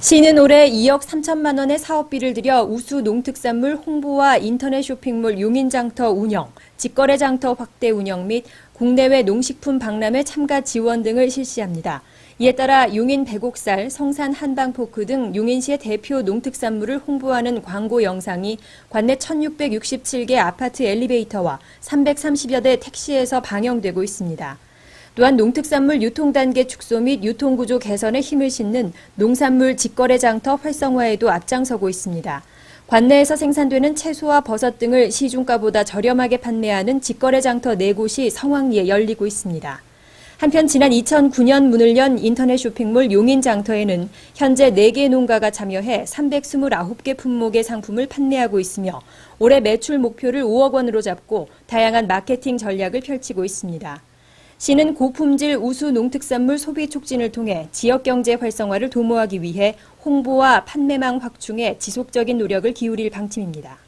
시는 올해 2억 3천만 원의 사업비를 들여 우수 농특산물 홍보와 인터넷 쇼핑몰 용인장터 운영, 직거래 장터 확대 운영 및 국내외 농식품 박람회 참가 지원 등을 실시합니다. 이에 따라 용인 백옥살, 성산 한방포크 등 용인시의 대표 농특산물을 홍보하는 광고 영상이 관내 1667개 아파트 엘리베이터와 330여 대 택시에서 방영되고 있습니다. 또한 농특산물 유통 단계 축소 및 유통 구조 개선에 힘을 싣는 농산물 직거래 장터 활성화에도 앞장서고 있습니다. 관내에서 생산되는 채소와 버섯 등을 시중가보다 저렴하게 판매하는 직거래 장터 4곳이 성황리에 열리고 있습니다. 한편 지난 2009년 문을 연 인터넷 쇼핑몰 용인 장터에는 현재 4개 농가가 참여해 329개 품목의 상품을 판매하고 있으며 올해 매출 목표를 5억 원으로 잡고 다양한 마케팅 전략을 펼치고 있습니다. 시는 고품질 우수 농특산물 소비 촉진을 통해 지역 경제 활성화를 도모하기 위해 홍보와 판매망 확충에 지속적인 노력을 기울일 방침입니다.